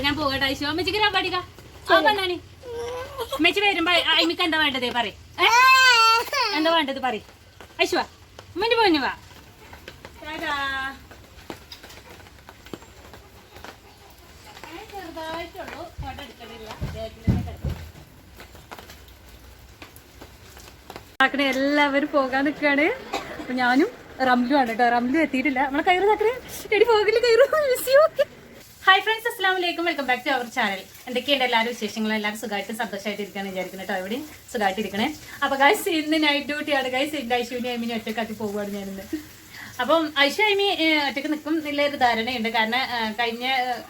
അപ്പൊ ഞാൻ പോകട്ടെ ഐശോ. അമ്മച്ചിക്ക് റബ്ബടിക്ക ആ പറഞ്ഞാണി അമ്മച്ചി വരുമ്പോ അമ്മിക്ക് എന്താ വേണ്ടത് പറ എന്താ വേണ്ടത് പറ ഐശുവാ അമ്മന്റെ പോഞ്ഞു വാ. ചെറുതായിട്ടുള്ളൂ. ഫോട്ടോ എടുക്കണില്ല. എല്ലാവരും പോകാൻ നിൽക്കുകയാണ് അപ്പൊ ഞാനും റംലു ആണ് കേട്ടോ. റംലു എത്തിയിട്ടില്ല. നമ്മളെ കയറ് താക്കണേ. എടി പോകില്ല കയറു. ഹായ് ഫ്രണ്ട്സ് അസ്സാം വലൈക്കും welcome back to our channel എന്തൊക്കെയുണ്ട് എല്ലാവരും വിശേഷങ്ങളും എല്ലാവരും സുഖമായിട്ട് സന്തോഷമായിട്ട് ഇരിക്കുകയാണ് വിചാരിക്കുന്നു കേട്ടോ എവിടെയും സുഖമായിട്ട് ഇരിക്കണേ. അപ്പൊ ഗൈസ് ഇന്ന് നൈറ്റ് ഡ്യൂട്ടിയാണ് ഗൈസ് ഇന്ന് ഐശ്വര്യ അമ്മിനെ ഒറ്റക്കാക്കി പോവുകയാണ് ഞാനിന്ന്. അപ്പം ഐശു അമ്മി ഒറ്റയ്ക്ക് നിൽക്കും എന്നുള്ള ഒരു ധാരണയുണ്ട്. കാരണം കഴിഞ്ഞ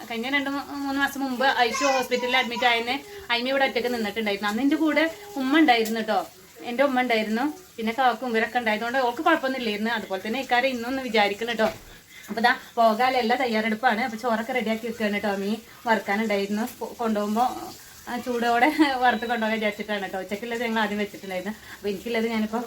കഴിഞ്ഞ രണ്ട് മൂന്ന് മാസം മുമ്പ് ഐശു ഹോസ്പിറ്റലിൽ അഡ്മിറ്റ് ആയതിനെ അമ്മി ഇവിടെ ഒറ്റയ്ക്ക് നിന്നിട്ടുണ്ടായിരുന്നു. അന്ന് എന്റെ കൂടെ ഉമ്മ ഉണ്ടായിരുന്നു കേട്ടോ. എന്റെ ഉമ്മ ഉണ്ടായിരുന്നു. പിന്നെ കാക്കും ഇവരൊക്കെ ഉണ്ടായതുകൊണ്ട് ഓൾക്ക് കുഴപ്പമൊന്നുമില്ലായിരുന്നു. അതുപോലെ തന്നെ ഇക്കാരെ ഇന്നൊന്ന് വിചാരിക്കണം കേട്ടോ. അപ്പൊ ഇതാ പോകാൻ എല്ലാ തയ്യാറെടുപ്പാണ്. അപ്പൊ ചോറൊക്കെ റെഡിയാക്കി വെക്കുകയാണ് കേട്ടോ മീൻ വറുക്കാനുണ്ടായിരുന്നു. കൊണ്ടുപോകുമ്പോ ചൂടോടെ വറുത്ത് കൊണ്ടുപോകാൻ വിചാരിച്ചിട്ടാണ് കേട്ടോ. ഉച്ചക്കുള്ളത് ഞങ്ങൾ ആദ്യം വെച്ചിട്ടുണ്ടായിരുന്നു. അപ്പൊ എനിക്കുള്ളത് ഞാനിപ്പോ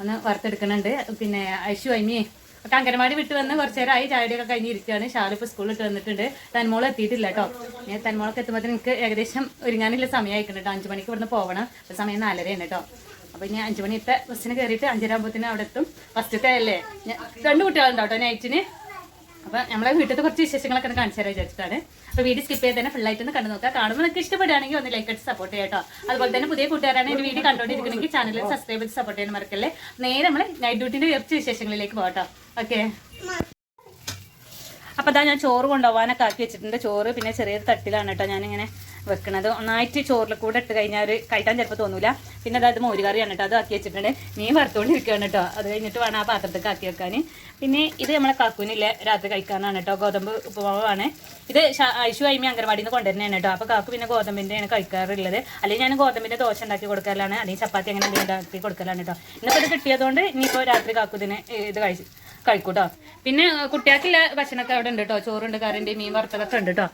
ഒന്ന് വറുത്തെടുക്കുന്നുണ്ട്. പിന്നെ ഐശു അമ്മി ഒക്കെ അംഗനവാടി വിട്ട് വന്ന് കുറച്ച് നേരമായി ചായടിയൊക്കെ കഴിഞ്ഞിരിക്കുകയാണ് ഷാലിപ്പോൾ സ്കൂളിൽ ഇട്ട് വന്നിട്ടുണ്ട്. തന്മോൾ എത്തിയിട്ടില്ല കേട്ടോ. ഞാൻ തന്മോളൊക്കെ എത്തുമ്പോൾ എനിക്ക് ഏകദേശം ഒരുങ്ങാനുള്ള സമയമായിരിക്കണം കേട്ടോ. അഞ്ച് മണിക്ക് ഇവിടുന്ന് പോകണം അപ്പൊ സമയം നാലരയാണ് കേട്ടോ. അപ്പൊ ഞാൻ അഞ്ചു മണിത്തെ ബസ്സിന് കയറിയിട്ട് അഞ്ചരാകുമ്പോഴത്തേനും അവിടെ എത്തും. ഫസ്റ്റത്തെ അല്ലേ രണ്ട് കുട്ടികളുണ്ടോ കേട്ടോ നൈറ്റിന്. അപ്പൊ നമ്മളെ വീട്ടിലത്തെ കുറച്ച് വിശേഷങ്ങളൊക്കെ ഒന്ന് കാണിച്ചു തരാൻ വിചാരിച്ചിട്ടാണ്. അപ്പൊ വീഡിയോ സ്കിപ്പ് ചെയ്ത് തന്നെ ഫുൾ ആയിട്ട് ഒന്ന് കണ്ടു നോക്കുക കാണുമ്പോൾ നിങ്ങൾക്ക് ഇഷ്ടപ്പെടുകയാണെങ്കിൽ ഒന്ന് ലൈക്ക് അടിച്ച് സപ്പോർട്ട് ചെയ്യാം കേട്ടോ അതുപോലെ തന്നെ പുതിയ കൂട്ടുകാരാണ് എന്റെ വീഡിയോ കണ്ടോണ്ടിരിക്കണമെങ്കിൽ ചാനൽ സബ്സ്ക്രൈബ് ചെയ്ത് സപ്പോർട്ട് ചെയ്യാൻ മറക്കല്ലേ? നേരെ നമ്മൾ നൈറ്റ് ഡ്യൂട്ടിന്റെ കുറച്ച് വിശേഷങ്ങളിലേക്ക് പോകട്ടോ. ഓക്കെ അപ്പൊ അതാ ഞാൻ ചോറ് കൊണ്ടുപോകാനൊക്കെ ആക്കി വെച്ചിട്ടുണ്ട്. ചോറ് പിന്നെ ചെറിയൊരു തട്ടിലാണ് കേട്ടോ. ഞാനിങ്ങനെ വെക്കണത്. ഒന്നായിട്ട് ചോറിൽ കൂടെ ഇട്ട് കഴിഞ്ഞാൽ കഴിക്കാൻ ചിലപ്പോൾ തോന്നൂല. പിന്നെ അതായത് മോരുകറിയാണ് കേട്ടോ അത് ആക്കി വെച്ചിട്ടുണ്ട്. നീ വറുത്തോണ്ടിരിക്കുകയാണ് കേട്ടോ. അത് കഴിഞ്ഞിട്ട് വേണം ആ പാത്രത്തേക്ക് ആക്കി വെക്കാൻ പിന്നെ ഇത് നമ്മളെ കാക്കൂനില്ല രാത്രി കഴിക്കാനാണ് കേട്ടോ. ഗോതമ്പ് ഉപ്പുമാവാണ്. ഇത് ഐശു അയിമി അംഗൻവാടിയിൽ നിന്ന് കൊണ്ടുവരുന്നതാണ് കേട്ടോ. അപ്പോൾ കാക്കു പിന്നെ ഗോതമ്പിന്റെയാണ് കഴിക്കാറുള്ളത്. അല്ലെങ്കിൽ ഞാൻ ഗോതമ്പിന്റെ ദോശ ഉണ്ടാക്കി കൊടുക്കലാണ്. അല്ലെങ്കിൽ ചപ്പാത്തി അങ്ങനെ എന്തെങ്കിലും ഉണ്ടാക്കി കൊടുക്കലാണ് കേട്ടോ. ഇന്നിപ്പോൾ ഇത് കിട്ടിയതുകൊണ്ട് ഇനിയിപ്പോൾ രാത്രി കാക്കു ഇതിന് ഇത് കഴിച്ചു കഴിക്കൂട്ടോ. പിന്നെ കുട്ടികൾക്കില്ല ഭക്ഷണമൊക്കെ അവിടെ ഉണ്ട് കേട്ടോ. ചോറുണ്ട് കറിന്റെ മീൻ വറുത്തതൊക്കെ ഉണ്ട് കേട്ടോ.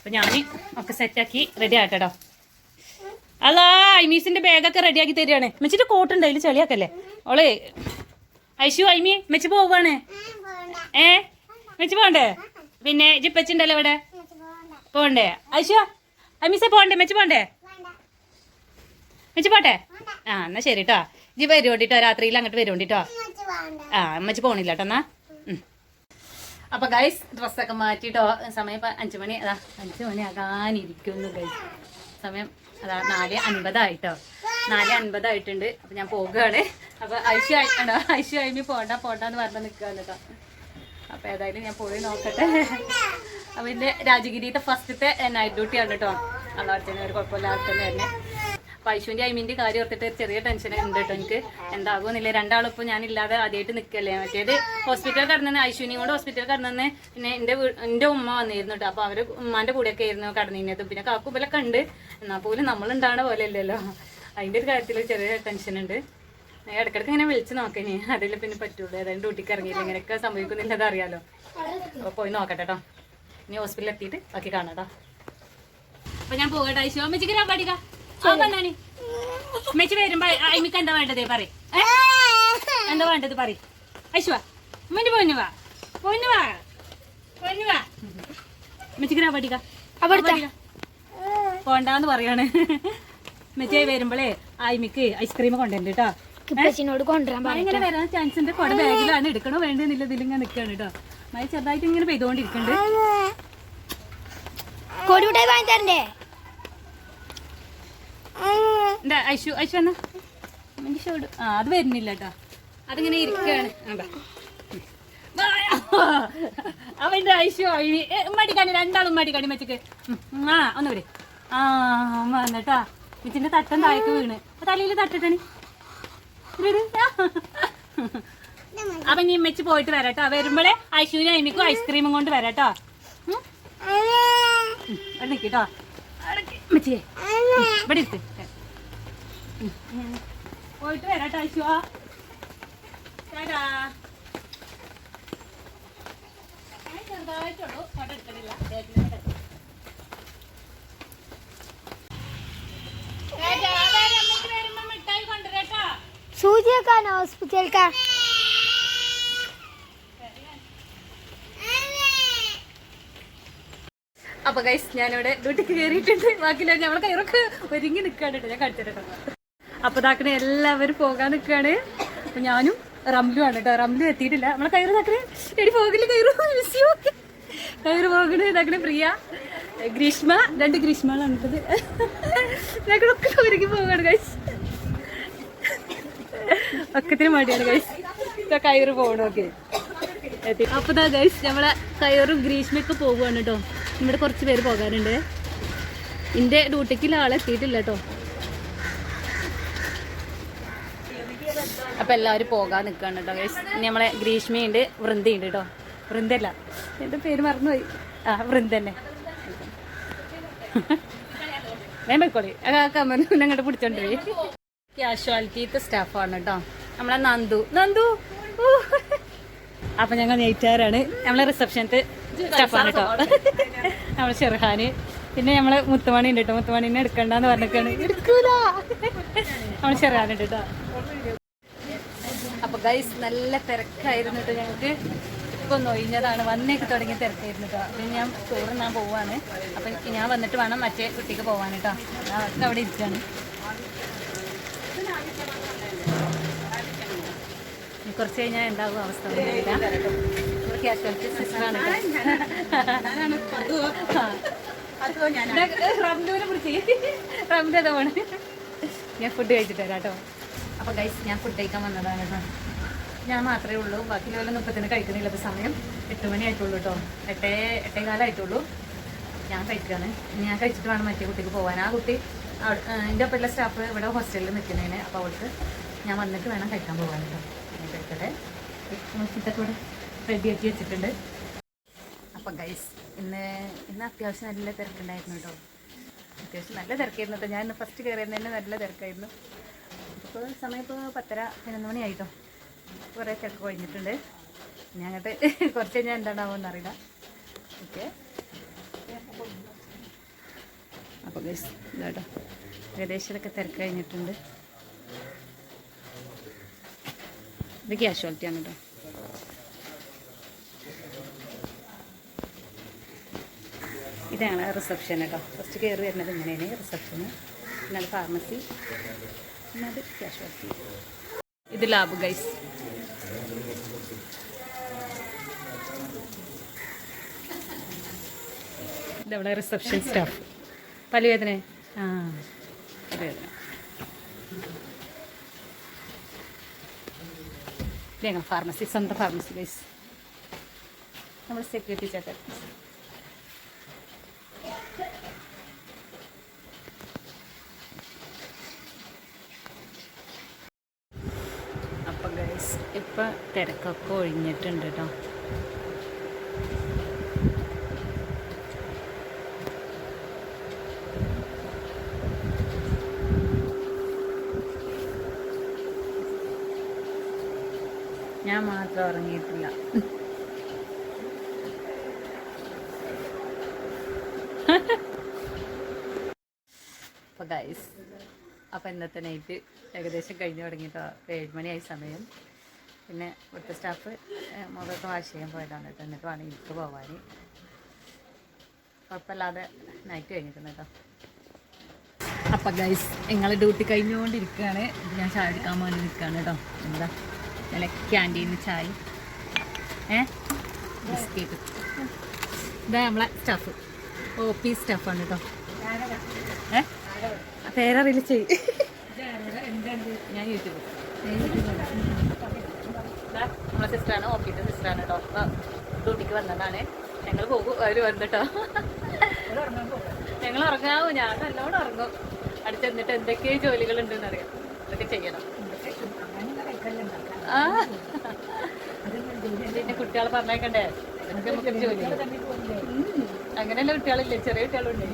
അപ്പം ഞാൻ ഒക്കെ സെറ്റാക്കി റെഡി ആയിട്ടോ അല്ലാ ഐമീസിന്റെ ബാഗൊക്കെ റെഡിയാക്കി തരികയാണ്. മെച്ചിട്ട് കോട്ട് ഉണ്ട് അതിൽ ചെളിയാക്കല്ലേ? ഓളെ ഐശു ഐമി മെച്ച് പോവാണ്. ഏ? മെച്ച് പോണ്ടേ പിന്നെ ജിപ്പച്ചുണ്ടല്ലോ ഇവിടെ. പോണ്ടേ ഐശു ഐമീസെ പോണ്ടേ മെച്ച് പോണ്ടേ മെച്ച് പോട്ടെ? ആ എന്നാ ശരി കേട്ടോ ജി വരുവോണ്ടിട്ടോ? രാത്രിയിൽ അങ്ങോട്ട് വരുവോണ്ടിട്ടോ? ആ അമ്മച്ച് പോണില്ല കേട്ടോ എന്നാ. അപ്പൊ ഗൈസ് ഡ്രസ്സൊക്കെ മാറ്റിട്ടോ സമയം ഇപ്പൊ അഞ്ചു മണി അതാ അഞ്ചു മണി ആകാനിരിക്കുന്നു ഗൈസ് സമയം അതാ നാല് അൻപതായിട്ടോ. നാല് അൻപതായിട്ടുണ്ട്. അപ്പൊ ഞാൻ പോകുകയാണ് അപ്പൊ ഐശ്യ ആയിട്ടുണ്ടോ ഐശ്യ ആയി പോണ്ട പോണ്ടെന്ന് പറഞ്ഞ് നിൽക്കുകയാണ് അപ്പൊ ഏതായാലും ഞാൻ പോയി നോക്കട്ടെ. അപ്പൊ ഇതിന്റെ രാജഗിരിയുടെ ഫസ്റ്റത്തെ നൈറ്റ് ഡ്യൂട്ടി ആണ് കേട്ടോ അന്നേരത്തിന് ഒരു കുഴപ്പമില്ലാത്ത തന്നെ അപ്പൊ ഐമിന്റെ കാര്യം ഓർത്തിട്ട് ചെറിയ ടെൻഷൻ ഉണ്ട് കേട്ടോ എനിക്ക്. എന്താകുമെന്നില്ല ഞാൻ ഞാനില്ലാതെ ആദ്യമായിട്ട് നിൽക്കല്ലേ മറ്റേത് ഹോസ്പിറ്റലിൽ കിടന്നെ ഐശുവിനെയും കൊണ്ട് ഹോസ്പിറ്റലിൽ കിടന്നെ പിന്നെ എന്റെ എന്റെ ഉമ്മ വന്നിരുന്നു കേട്ടോ. അപ്പൊ അവർ ഉമ്മാന്റെ കൂടെയൊക്കെ ആയിരുന്നു കടന്നിരുന്നത്. പിന്നെ കാക്കുമ്പലൊക്കെ ഉണ്ട്. എന്നാൽ പോലും നമ്മൾ ഉണ്ടാവണ പോലെ അല്ലല്ലോ അതിന്റെ ഒരു കാര്യത്തിൽ ചെറിയ ടെൻഷൻ ഉണ്ട്. ഇടക്കിടക്ക് ഇങ്ങനെ വിളിച്ച് നോക്കണേ അതിൽ പിന്നെ പറ്റുള്ളൂ ഏതായാലും ഡ്യൂട്ടിക്ക് ഇറങ്ങിയില്ല? ഇങ്ങനെയൊക്കെ സംഭവിക്കുന്നില്ലത് അറിയാലോ. അപ്പൊ പോയി നോക്കട്ടെ കേട്ടോ ഇനി ഹോസ്പിറ്റലിൽ എത്തിയിട്ട് ബാക്കി കാണാം കേട്ടോ അപ്പൊ ഞാൻ പോകട്ടെ ഐശോ അമ്മച്ചിക്ക് രാപ്പാടിക്ക അമ്മച്ചി വരുമ്പോ അയിമിക്ക് എന്താ വേണ്ടത് പറ എന്താ വേണ്ടത് പറ ഐശുവാ മിന്റെ പൊന്നു വാ. പൊന്നു വാ. പൊന്നു വാ. അമ്മച്ചിക്ക് രാപ്പാടിക്ക പോണ്ടാന്ന് പറയാണ്. മെച്ചായി വരുമ്പോളേ അയിമിക്ക് ഐസ്ക്രീം കൊണ്ടുവരുന്നുണ്ട് കേട്ടോ. ഇപ്പച്ചിനോട് കൊണ്ടുവരാൻ ഇങ്ങനെ വരാൻ ചാൻസ് ഉണ്ട് കൊട ബാഗിലാണ് എടുക്കണോ വേണ്ടെന്നില്ല ഇതിൽ ഇങ്ങനെ നിൽക്കുകയാണ് കേട്ടോ. മഴ ചെറുതായിട്ട് ഇങ്ങനെ പെയ്തോണ്ടിരിക്കണ്ട്. കോഴിമുട്ടായി വാങ്ങി തരണ്ടേ എന്താ ഐശു ഐശു എന്നാ മനുഷ്യ ആ അത് വരുന്നില്ല കേട്ടോ അതിങ്ങനെ ഇരിക്കുകയാണ്. അവന്റെ ഐശു അഴി മടിക്കാണി രണ്ടാളും മടിക്കാണി മച്ചക്ക്. ആ ഒന്ന് വരെ. ആ വന്നട്ടാ മിച്ചിന്റെ തട്ടം താഴേക്ക് വീണ്. തലയിൽ തട്ടിട്ടണി. അപ്പൊ ഇനി മെച്ച് പോയിട്ട് വരാട്ടോ വരുമ്പോഴേ ഐശുവിനും അമ്മിക്കും ഐസ്ക്രീമും കൊണ്ട് വരാട്ടോ നിൽക്കിട്ടോ മച്ചേ ഇവിടെ ഇരുത്ത്. പോയിട്ട് വരാട്ടോ ടാറ്റാ. ഞാൻ ചെറുതായിട്ടുള്ളൂ. ഫോട്ടോ എടുക്കണില്ല. മിഠായി കൊണ്ടുവരാട്ടോ. സൂചി വെക്കാനോ ഹോസ്പിറ്റലിക്കാ അപ്പൊ ഗൈസ് ഞാനിവിടെ ഡ്യൂട്ടിക്ക് കയറിയിട്ടുണ്ട് ബാക്കിയുള്ള ഞമ്മളെ കയറൊക്കെ ഒരുങ്ങി നിൽക്കാണ്ട് ഞാൻ കാണിച്ചിട്ടോ അപ്പൊ ഇതാക്കണേ എല്ലാവരും പോകാൻ നിൽക്കുകയാണ്. അപ്പൊ ഞാനും റംലു ആണ് കേട്ടോ റംലു എത്തിയിട്ടില്ല. നമ്മളെ കയറ് ഇതാക്കണേ. എടി പോകില്ല കയറു. മിസ്സിയോ കയറ് പോകണേ. ഇതാക്കണേ പ്രിയ ഗ്രീഷ്മ. രണ്ട് ഗ്രീഷ്മകളാണ് ഇട്ടത് ഞങ്ങളൊക്കെ ഒരുക്കി പോകാണ് കഴിച്ച് ഒക്കത്തിന് മടിയാണ് കഴിച്ച് കയറ് പോകണമൊക്കെ അപ്പൊ താ ഗൈസ് നമ്മളെ കയറും ഗ്രീഷ്മയൊക്കെ പോവുകയാണ് കേട്ടോ ഇവിടെ കുറച്ച് പേര് പോകാനുണ്ട്. എന്റെ ഡ്യൂട്ടിക്ക് ആളെത്തിയിട്ടില്ല കേട്ടോ അപ്പൊ എല്ലാവരും പോകാൻ നിൽക്കുകയാണ് കേട്ടോ ഇനി നമ്മളെ ഗ്രീഷ്മയുണ്ട് വൃന്ദയുണ്ട് കേട്ടോ വൃന്ദല്ല എന്റെ പേര് മറന്നുപോയി. ആ വൃന്ദ തന്നെ ഞാൻ പോയിക്കോളി. അങ്ങോട്ട് പിടിച്ചോണ്ട് പോയി. കാഷ്വാലിറ്റിത്തെ സ്റ്റാഫാണ് കേട്ടോ നമ്മളെ നന്ദു. നന്ദു. അപ്പൊ ഞങ്ങൾ നെയ്റ്റാറാണ്. നമ്മളെ റിസപ്ഷനത്തെ സ്റ്റാഫാണ് കേട്ടോ നമ്മളെ ഷെർഹാന്. പിന്നെ നമ്മളെ മുത്തുമണി ഉണ്ട് കേട്ടോ മുത്തുമണിനെ എടുക്കണ്ടെന്ന് പറഞ്ഞിട്ടാണ് എടുക്കൂല. ഷെർഹാൻ ഉണ്ട് കേട്ടോ ഗൈസ് നല്ല തിരക്കായിരുന്നു കേട്ടോ ഞങ്ങൾക്ക്. ഇപ്പം നൊയിഞ്ഞതാണ്. വന്നേക്ക് തുടങ്ങിയ തിരക്കായിരുന്നു കേട്ടോ. അപ്പം ഞാൻ ചോറുണ്ണാൻ പോവാണ്. അപ്പം ഞാൻ വന്നിട്ട് വേണം മറ്റേ കുട്ടിക്ക് പോവാൻ കേട്ടോ. അവർക്ക് അവിടെ ഇരിക്കാണ്. ഇനി കുറച്ച് കഴിഞ്ഞാൽ എന്താകും അവസ്ഥ സിസ്റ്ററാണ് പോണ്. ഞാൻ ഫുഡ് കഴിച്ചിട്ട് വരാം കേട്ടോ. അപ്പോൾ ഗൈസ് ഞാൻ ഫുഡ് കഴിക്കാൻ വന്നതാണ് കേട്ടോ. ഞാൻ മാത്രമേ ഉള്ളൂ. ബാക്കി ലോലം മുപ്പത്തിന് കഴിക്കുന്നില്ല. ഇപ്പോൾ സമയം എട്ട് മണി ആയിട്ടുള്ളൂ കേട്ടോ എട്ടേ എട്ടേ കാലമായിട്ടുള്ളൂ ഞാൻ കഴിക്കുകയാണ് ഞാൻ കഴിച്ചിട്ട് വേണം മറ്റേ കുട്ടിക്ക് പോകാൻ ആ കുട്ടി എന്റെ ഒപ്പമുള്ള സ്റ്റാഫ് ഇവിടെ ഹോസ്റ്റലിൽ നിൽക്കുന്നതിന് അപ്പോൾ അവൾക്ക് ഞാൻ വന്നിട്ട് വേണം കഴിക്കാൻ പോകാൻ കേട്ടോ കഴിക്കട്ടെ. ഇതൊക്കെ ഇവിടെ റെഡിയാക്കി വെച്ചിട്ടുണ്ട്. അപ്പം ഗൈസ് ഇന്ന് ഇന്ന് അത്യാവശ്യം നല്ല തിരക്കുണ്ടായിരുന്നു കേട്ടോ അത്യാവശ്യം നല്ല തിരക്കായിരുന്നു കേട്ടോ ഞാൻ ഇന്ന് ഫസ്റ്റ് കയറിയിരുന്നതിന് നല്ല തിരക്കായിരുന്നു. ഇപ്പോൾ സമയം ഇപ്പോൾ പത്തര പതിനൊന്ന് മണിയായിട്ടോ കുറേ ചക്ക കഴിഞ്ഞിട്ടുണ്ട്. ഇനി അങ്ങോട്ട് കുറച്ച് കഴിഞ്ഞാൽ എന്താണാവുമെന്ന് അറിയില്ല. ഓക്കെ. അപ്പോൾ ഗൈസ് ഇതാട്ടോ ഏകദേശമൊക്കെ തിരക്ക് കഴിഞ്ഞിട്ടുണ്ട്. ഇത് ക്യാഷ്വാലിറ്റിയാണ് കേട്ടോ. ഇതാണ് റിസപ്ഷൻ കേട്ടോ. ഫസ്റ്റ് കയറി വരുന്നത് ഇങ്ങനെയാണ്. റിസപ്ഷന് പിന്നെ അത് ഫാർമസി പിന്നെ അത് ക്യാഷ്വാലിറ്റി ഇത് ലാബ് ഗൈസ് ഇതവിടെ റിസപ്ഷൻ സ്റ്റാഫ് പല്ലുവേദന ആ ഇതേങ്ങ ഫാർമസി സ്വന്തം ഫാർമസി ഗൈസ് നമ്മൾ സെക്യൂരിറ്റി ചേട്ടൻ. അപ്പം ഗൈസ് ഇപ്പം തിരക്കൊക്കെ ഒഴിഞ്ഞിട്ടുണ്ട് കേട്ടോ ഞാൻ മാത്രം ഉറങ്ങിയിട്ടില്ല അപ്പോൾ ഗൈസ് അപ്പോൾ ഇന്നത്തെ നൈറ്റ് ഏകദേശം കഴിഞ്ഞു തുടങ്ങിയിട്ടോ ഏഴ് മണിയായി സമയം. പിന്നെ ഇവിടുത്തെ സ്റ്റാഫ് മുഖത്ത് വാഷ് ചെയ്യാൻ പോയതാണ് കേട്ടോ. എന്നിട്ട് വേണം എനിക്ക് പോവാൻ കുഴപ്പമില്ലാതെ നൈറ്റ് കഴിഞ്ഞിട്ടുണ്ട് കേട്ടോ. അപ്പം ഗൈസ് നിങ്ങൾ ഡ്യൂട്ടി കഴിഞ്ഞുകൊണ്ടിരിക്കുകയാണ്. ഞാൻ ചായ എടുക്കാൻ വേണ്ടി നിൽക്കുകയാണ് കേട്ടോ. എന്താ? നല്ല ക്യാന്റീനിൽ ചായ. ഏ? ബിസ്ക്കറ്റ്. ഇതാ നമ്മളെ സ്റ്റാഫ് ഓ പി സ്റ്റഫാണ് കേട്ടോ ഏ? പേരറിയില്ല ചെയ്. ഞാൻ യൂട്യൂബ്. നമ്മളെ സിസ്റ്ററാണ് ഒ പിയുടെ സിസ്റ്ററാണ് കേട്ടോ ഡ്യൂട്ടിക്ക് വന്നതാണ്. ഞങ്ങൾ പോകും അവർ വന്നിട്ടോ. ഞങ്ങൾ ഉറങ്ങാവൂ. ഞാൻ നല്ലോണം ഉറങ്ങും. അടുത്ത് എന്നിട്ട് എന്തൊക്കെ ജോലികളുണ്ടെന്ന് അറിയാം. അതൊക്കെ ചെയ്യണം. പിന്നെ കുട്ടികളെ പറഞ്ഞേക്കണ്ടേ? അങ്ങനെയല്ല കുട്ടികളില്ലേ? ചെറിയ കുട്ടികളുണ്ട്.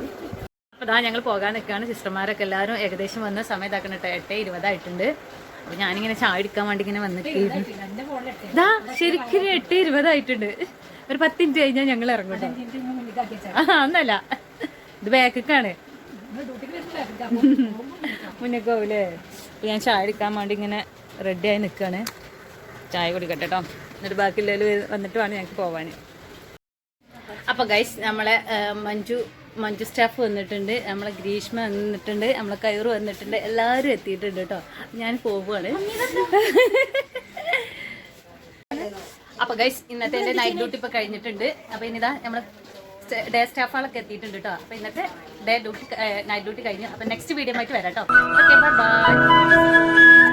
അപ്പോൾ ഇതാ ഞങ്ങൾ പോകാൻ നിൽക്കുകയാണ് സിസ്റ്റർമാരൊക്കെ എല്ലാവരും ഏകദേശം വന്ന സമയത്താക്കണം കേട്ടോ. എട്ട് ഇരുപതായിട്ടുണ്ട്. അപ്പോൾ ഞാനിങ്ങനെ ചായ എടുക്കാൻ വേണ്ടി ഇങ്ങനെ വന്നിട്ട് ശരിക്കും എട്ട് ഇരുപതായിട്ടുണ്ട്. ഒരു പത്ത് മിനിറ്റ് കഴിഞ്ഞാൽ ഞങ്ങൾ ഇറങ്ങും ആ ഒന്നല്ല ഇത് ബാക്കിക്കാണ്. മുന്നേക്ക് പോവില്ലേ അപ്പോൾ ഞാൻ ചായ എടുക്കാൻ വേണ്ടി ഇങ്ങനെ റെഡിയായി നിൽക്കുകയാണ് ചായ കുടിക്കട്ടെ കേട്ടോ. എന്നിട്ട് ബാക്കിയുള്ളവർ വന്നിട്ട് വേണം ഞങ്ങൾക്ക് പോവാൻ അപ്പൊ ഗൈസ് നമ്മളെ മഞ്ജു മഞ്ജു സ്റ്റാഫ് വന്നിട്ടുണ്ട്. നമ്മളെ ഗ്രീഷ്മ വന്നിട്ടുണ്ട്. നമ്മളെ കയറ് വന്നിട്ടുണ്ട്. എല്ലാവരും എത്തിയിട്ടുണ്ട് കേട്ടോ. ഞാൻ പോവുകയാണ് അപ്പൊ ഗൈസ് ഇന്നത്തെ എന്റെ നൈറ്റ് ഡ്യൂട്ടി ഇപ്പൊ കഴിഞ്ഞിട്ടുണ്ട്. അപ്പൊ ഇനിതാ നമ്മൾ ഡേ സ്റ്റാഫുകളൊക്കെ എത്തിയിട്ടുണ്ട് കേട്ടോ. അപ്പൊ ഇന്നത്തെ ഡേ ഡ്യൂട്ടി നൈറ്റ് ഡ്യൂട്ടി കഴിഞ്ഞു. അപ്പൊ നെക്സ്റ്റ് വീഡിയോ ആയിട്ട് വരാം കേട്ടോ. Okay bye